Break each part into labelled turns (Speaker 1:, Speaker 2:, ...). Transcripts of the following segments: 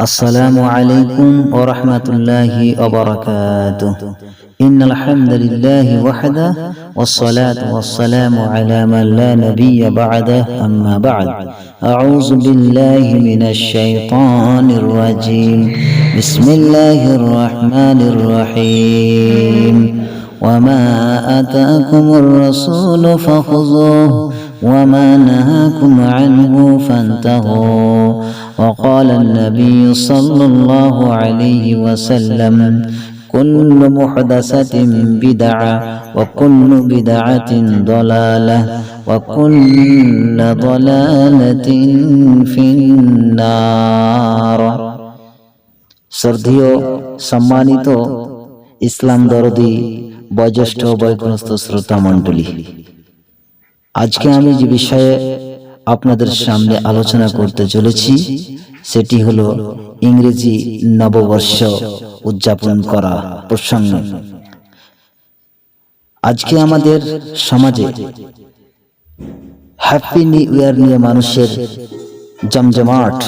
Speaker 1: السلام عليكم ورحمة الله وبركاته. إن الحمد لله وحده والصلاة والسلام على من لا نبي بعده أما بعد. أعوذ بالله من الشيطان الرجيم. بسم الله الرحمن الرحيم. وما آتاكم الرسول فخذوه وما نهاكم عنه فانتهوا وقال النبي صلى الله عليه وسلم كل محدثة بدعة وكل بدعة ضلالة وكل ضلالة في النار শ্রদ্ধেয় সম্মানিত ইসলাম দরদি বয়োজ্যেষ্ঠ বয়গ্রস্ত শ্রোতা মণ্ডলী আজকে আমি যে বিষয়ে আপনাদের সামনে আলোচনা করতে চলেছি, সেটি হলো ইংরেজি নববর্ষ উদযাপন করা প্রসঙ্গ। আজকে আমাদের সমাজে হ্যাপি নিউ ইয়ার নিয়ে মানুষের জমজমাট,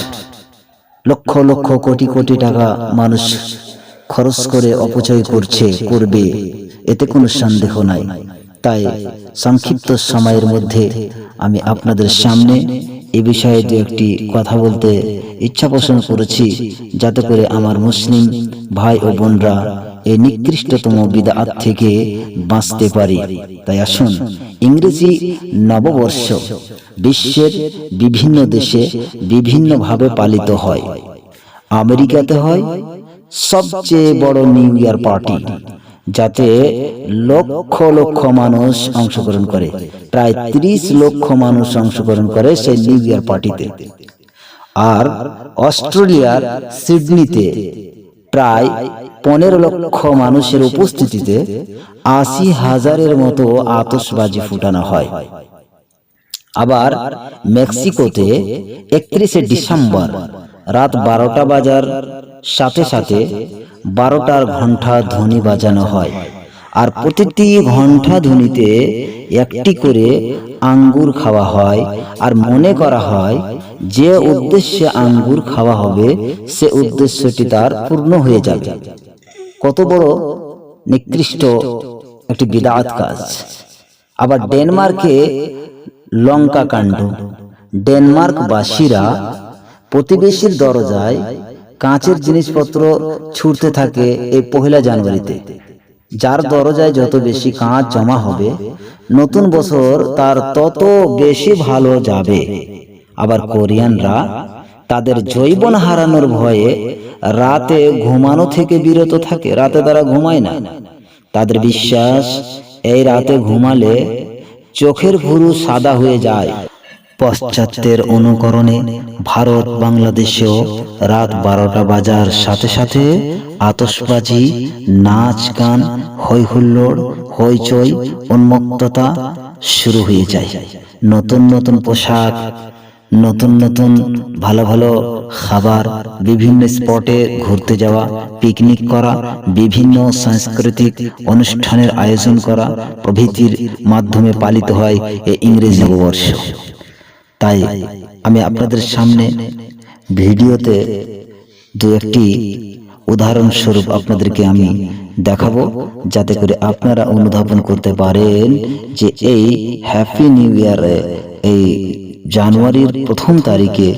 Speaker 1: লক্ষ লক্ষ কোটি কোটি টাকা মানুষ খরচ করে অপচয় করছে, করবে, এতে কোনো সন্দেহ নাই। তাই সংক্ষিপ্ত সময়ের মধ্যে আমি আপনাদের সামনে এ বিষয়ে দু একটি কথা বলতে ইচ্ছা পোষণ করেছি, যাতে করে আমার মুসলিম ভাই ও বোনরা এই নিকৃষ্টতম বিদাত থেকে বাঁচতে পারি। তাই আসুন, ইংরেজি নববর্ষ বিশ্বের বিভিন্ন দেশে বিভিন্নভাবে পালিত হয়। আমেরিকাতে হয় সবচেয়ে বড় নিউ ইয়ার পার্টি। যাতে লক্ষ লক্ষ মানুষ অংশগ্রহণ করে। প্রায় ত্রিশ লক্ষ মানুষ অংশগ্রহণ করে সেই নিউ ইয়ার পার্টিতে। আর অস্ট্রেলিয়ার সিডনিতে প্রায় পনেরো লক্ষ মানুষের উপস্থিতিতে আশি হাজারের মতো আতসবাজি ফুটানো হয়। আবার মেক্সিকোতে একত্রিশে ডিসেম্বর রাত বারোটা বাজার সাথে সাথে বারোটার ঘণ্টা ধ্বনি বাজানো হয়। আর প্রতিটি ঘণ্টা ধ্বনিতে একটি করে আঙ্গুর খাওয়া হয়। আর মনে করা হয়, যে উদ্দেশ্যে আঙ্গুর খাওয়া হবে, সে উদ্দেশ্যটি তার পূর্ণ হয়ে যাবে। কত বড় নিকৃষ্ট একটি বিদাত কাজ। আবার ডেনমার্কে লঙ্কা কাণ্ড। ডেনমার্কবাসীরা প্রতিবেশীর দরজায় কাঁচের জিনিসপত্র ছুটতে থাকে এই পহেলা জানুয়ারিতে। যার দরজায় যত বেশি কাঁচ জমা হবে নতুন বছর তার তত বেশি ভালো যাবে। আবার কোরিয়ানরা তাদের জৈবন হারানোর ভয়ে রাতে ঘুমানো থেকে বিরত থাকে রাতে তারা ঘুমায় না। তাদের বিশ্বাস এই রাতে ঘুমালে চোখের ভুরু সাদা হয়ে যায়। পশ্চাত্যের অনুকরণে ভারত বাংলাদেশেও রাত বারোটা বাজার সাথে সাথে আতসবাজি নাচ, গান হৈ হুল্লোড় হইচই উন্মুক্ততা শুরু হয়ে যায়। নতুন নতুন পোশাক, নতুন নতুন ভালো ভালো খাবার, বিভিন্ন স্পটে ঘুরতে যাওয়া, পিকনিক করা, বিভিন্ন সাংস্কৃতিক অনুষ্ঠানের আয়োজন করা প্রভৃতির মাধ্যমে পালিত হয় এই ইংরেজি নববর্ষ। তাই আমি আপনাদের সামনে ভিডিওতে দু একটি উদাহরণস্বরূপ আপনাদেরকে আমি দেখাবো, যাতে করে আপনারা অনুধাবন করতে পারেন যে এই হ্যাপি নিউ ইয়ারে এই জানুয়ারির প্রথম তারিখে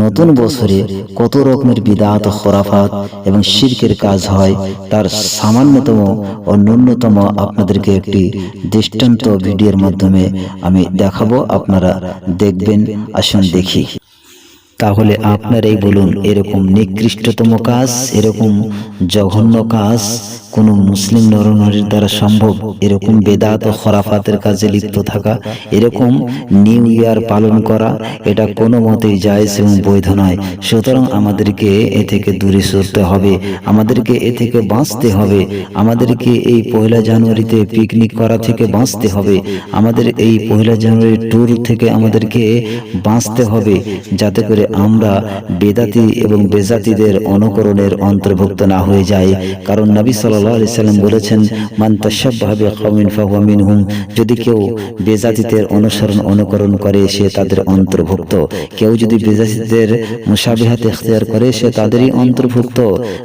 Speaker 1: নতুন বছরে কত রকমের বিদাত খরাফাত এবং শিল্পের কাজ হয়, তার সামান্যতম ও ন্যূনতম আপনাদেরকে একটি দৃষ্টান্ত ভিডিওর মাধ্যমে আমি দেখাবো। আপনারা দেখবেন, আসুন দেখি। তাহলে আপনারাই বলুন, এরকম নিকৃষ্টতম কাজ, এরকম জঘন্য কাজ কোন মুসলিম নরনারীর দ্বারা সম্ভব? এরকম বেদাত ও খরাফাতের কাজে লিপ্ত থাকা? এরকম নিউ ইয়ার পালন করা? এটা কোনো মতেই জায়েজ এবং বৈধ নয়। সুতরাং আমাদেরকে এ থেকে দূরে সরতে হবে। আমাদেরকে এ থেকে বাঁচতে হবে। আমাদেরকে এই পয়লা জানুয়ারিতে পিকনিক করা থেকে বাঁচতে হবে। আমাদের এই পয়লা জানুয়ারি ট্যুর থেকে আমাদেরকে বাঁচতে হবে। যাতে করে আমরা বেদাতি এবং বেজাতিদের অনুকরণের অন্তর্ভুক্ত না হয়ে যাই। কারণ নবী আলাইহি সাল্লাম বলেছেন, মান তাশাব্বাহা বিকওমিন ফাহুয়া মিনহুম। যদি কেউ বেজাতিদের অনুসরণ অনুকরণ করে, সে তাদের অন্তর্ভুক্ত। কেউ যদি বেজাতিদের মুশাবিহাত ইখতিয়ার করে, সে তাদেরই অন্তর্ভুক্ত।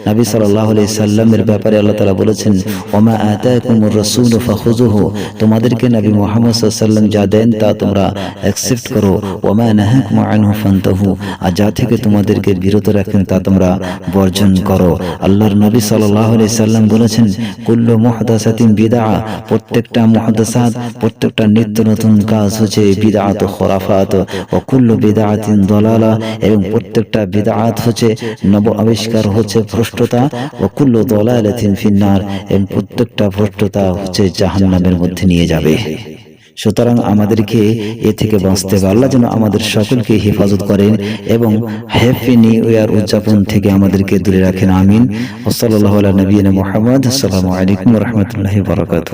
Speaker 1: নবী সাল্লাহ আলাইহি সাল্লামের ব্যাপারে আল্লাহ তাআলা বলেছেন, ওমা আতাকুমুর রাসূল ফাখুযুহু। তোমাদেরকে নবী মুহাম্মদ সাল্লাম যা দেন, তা তোমরা অ্যাকসেপ্ট করো। ওমা নাহাকুম আনহু ফান্তাহু। আর যা থেকে তোমাদেরকে বিরত রাখেন তা তোমরা বর্জন করো। আল্লাহর নবী সাল্লাম বলেছেন, কুল্লু মুহদাসাতিন বিদা প্রত্যেকটা মুহদাসাত, প্রত্যেকটা নিত্য নতুন কাজ হচ্ছে বিদআত খরাফাত। ও কুল্লু বিদআতিন দলালা এবং প্রত্যেকটা বিদআত হচ্ছে নব আবিষ্কার হচ্ছে ভ্রষ্টতা। ও কুল্লু দলালাতিন ফিন্নার এবং প্রত্যেকটা ভ্রষ্টতা হচ্ছে জাহান্নামের মধ্যে নিয়ে যাবে। সুতরাং আমাদেরকে এ থেকে বাঁচতে হবে। আল্লাহ যেন আমাদের সকলকে হেফাজত করেন এবং হ্যাপি নিউ ইয়ার উদযাপন থেকে আমাদেরকে দূরে রাখেন। আমিন। ওসল্লাহ নবীন মোহাম্মদ আসসালামু আলাইকুম রহমতুল্লাহ বরকাত